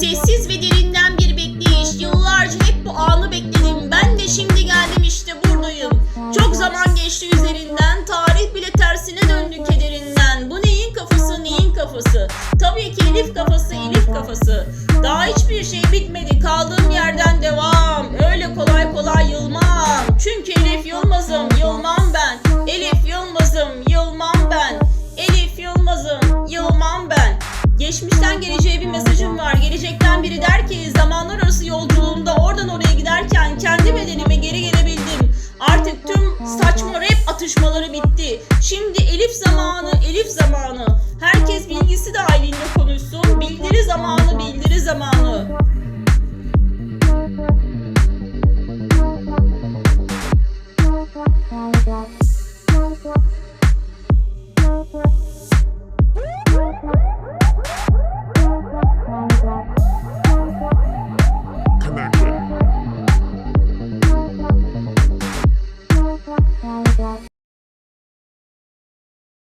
Sessiz ve derinden bir bekleyiş. Yıllarca hep bu anı bekledim. Ben de şimdi geldim işte buradayım. Çok zaman geçti üzerinden. Tarih bile tersine döndü kederinden. Bu neyin kafası neyin kafası? Tabii ki Elif kafası Elif kafası. Daha hiçbir şey bitmedi. Kaldığım yerden devam. Öyle kolay kolay yılmam. Çünkü Elif Yılmaz'ım. Yılmam ben. Elif Yılmaz'ım. Geçmişten geleceğe bir mesajım var. Gelecekten biri der ki zamanlar arası yolculuğumda oradan oraya giderken kendi bedenime geri gelebildim. Artık tüm saçma rap atışmaları bitti. Şimdi Elif zamanı, Elif zamanı.